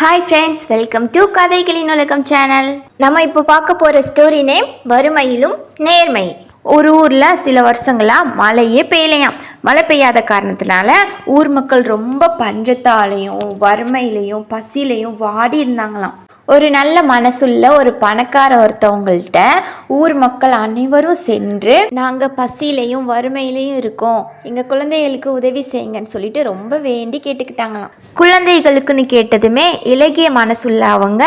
Hi friends welcome to கதைகளின் உலகம் channel நம்ம இப்போ பார்க்க போகிற ஸ்டோரி நேம் வறுமையிலும் நேர்மை. ஒரு ஊரில் சில வருஷங்களாக மழையே பெய்யலையாம். மழை பெய்யாத காரணத்தினால ஊர் மக்கள் ரொம்ப பஞ்சத்தாலையும் வறுமையிலையும் பசியிலையும் வாடி இருந்தாங்களாம். ஒரு நல்ல மனசுள்ள ஒரு பணக்கார ஒருத்தவங்கள்ட்ட ஊர் மக்கள் அனைவரும் சென்று நாங்கள் பசியிலையும் வறுமையிலையும் இருக்கோம். எங்கள் குழந்தைகளுக்கு உதவி செய்யுங்கன்னு சொல்லிட்டு ரொம்ப வேண்டி கேட்டுக்கிட்டாங்களாம். குழந்தைகளுக்குன்னு கேட்டதுமே இலகிய மனசுள்ள அவங்க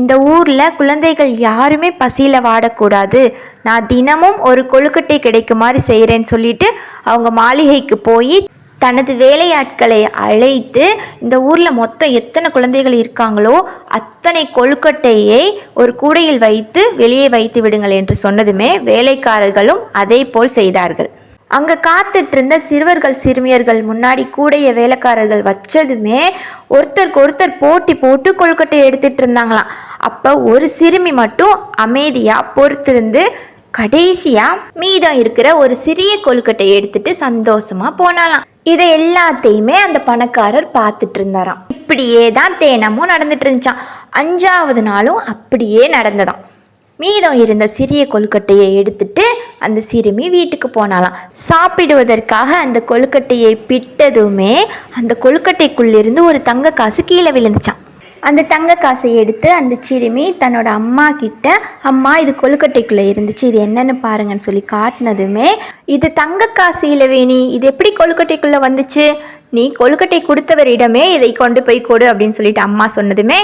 இந்த ஊரில் குழந்தைகள் யாருமே பசியில் வாடக்கூடாது. நான் தினமும் ஒரு கொழுக்கட்டை கிடைக்குமாறு செய்கிறேன்னு சொல்லிட்டு அவங்க மாளிகைக்கு போய் தனது வேலையாட்களை அழைத்து இந்த ஊரில் மொத்தம் எத்தனை குழந்தைகள் இருக்காங்களோ அத்தனை கொழுக்கட்டையை ஒரு கூடையில் வைத்து வெளியே வைத்து விடுங்கள் என்று சொன்னதுமே வேலைக்காரர்களும் அதே போல் செய்தார்கள். அங்கே காத்துட்டு இருந்த சிறுவர்கள் சிறுமியர்கள் முன்னாடி கூடைய வேலைக்காரர்கள் வச்சதுமே ஒருத்தருக்கு ஒருத்தர் போட்டி போட்டு கொழுக்கட்டை எடுத்துட்டு இருந்தாங்களாம். அப்போ ஒரு சிறுமி மட்டும் அமைதியாக பொறுத்திருந்து கடைசியாக மீதம் இருக்கிற ஒரு சிறிய கொழுக்கட்டையை எடுத்துட்டு சந்தோஷமா போனாலாம் இதை எல்லாத்தையுமே அந்த பணக்காரர் பார்த்துட்டு இருந்தாராம். இப்படியே தான் தேனமும் நடந்துட்டு இருந்துச்சான் அஞ்சாவது நாளும் அப்படியே நடந்ததாம். மீதம் இருந்த சிறிய கொழுக்கட்டையை எடுத்துட்டு அந்த சிறுமி வீட்டுக்கு போனாலாம் சாப்பிடுவதற்காக அந்த கொழுக்கட்டையை பிட்டதுமே அந்த கொழுக்கட்டைக்குள்ளிருந்து ஒரு தங்க காசு கீழே விழுந்துச்சான் அந்த தங்க காசை எடுத்து அந்த சிறுமி தன்னோட அம்மா கிட்ட அம்மா இது கொழுக்கட்டைக்குள்ளே இருந்துச்சு இது என்னன்னு பாருங்கன்னு சொல்லி காட்டினதுமே இது தங்க காசு இளவேணி இது எப்படி கொழுக்கட்டைக்குள்ளே வந்துச்சு? நீ கொழுக்கட்டை கொடுத்தவரிடமே இதை கொண்டு போய் கொடு அப்படின்னு சொல்லிட்டு அம்மா சொன்னதுமே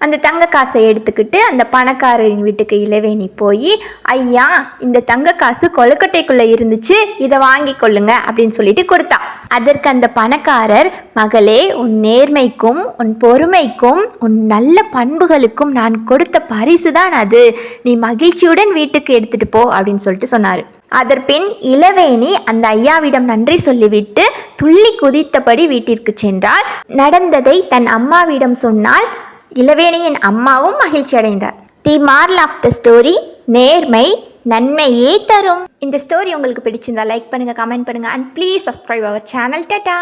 அந்த தங்க காசை எடுத்துக்கிட்டு அந்த பணக்காரரின் வீட்டுக்கு இளவேணி போய் ஐயா இந்த தங்க காசு கொழுக்கட்டைக்குள்ளே இருந்துச்சு இதை வாங்கி கொள்ளுங்க அப்படின்னு சொல்லிட்டு கொடுத்தா. அதற்கு அந்த பணக்காரர் மகளே உன் நேர்மைக்கும் உன் பொறுமைக்கும் உன் நல்ல பண்புகளுக்கும் நான் கொடுத்த பரிசு தான் அது. நீ மகிழ்ச்சியுடன் வீட்டுக்கு எடுத்துட்டு போ அப்படின்னு சொல்லிட்டு சொன்னார். அதற்பின் இளவேணி அந்த ஐயாவிடம் நன்றி சொல்லிவிட்டு துள்ளி குதித்தபடி வீட்டிற்கு சென்றால் நடந்ததை தன் அம்மாவிடம் சொன்னால் இளவேணியின் அம்மாவும் மகிழ்ச்சி அடைந்தார். The moral of the story நேர்மை நன்மையே தரும். இந்த ஸ்டோரி உங்களுக்கு பிடிச்சிருந்தா லைக் பண்ணுங்க கமெண்ட் பண்ணுங்க and please subscribe our channel ta-ta